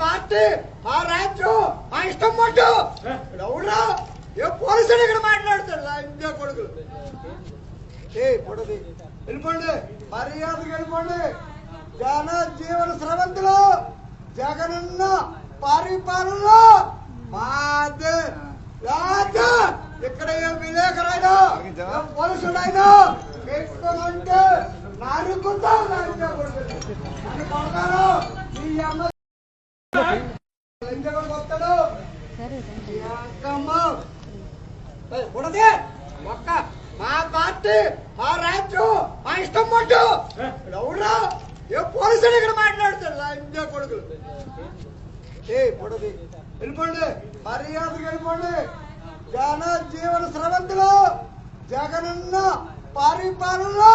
Party మా రాజ్యం మా ఇష్టం పట్టు. ఎవరా ఏ పోలీసులు ఇక్కడ మాట్లాడతాడు ఇండియా కొడుకులు. ఏ పొడది వెళ్ళిపోండి. మర్యాదకి వెళ్ళిపోండి. జన జీవన స్రవంతులు జగనన్న పరిపాలనలో మాదే. రాజా ఇక్కడ ఏం విలేకరైనా పోలీసుడైనా పెట్టుకోమంటే నరుకుతా ఒక్క మా పార్టీ మా రాజ్యం మా ఇష్టం పట్టు ఎవరా ఏ పోలీసులు ఇక్కడ మాట్లాడతాడు ఇండియా కొడుకులు ఏ పొడది వెళ్ళిపోండి. మర్యాదకి వెళ్ళిపోండి. జన జీవన స్రవంతులు జగనన్న పరిపాలనలో.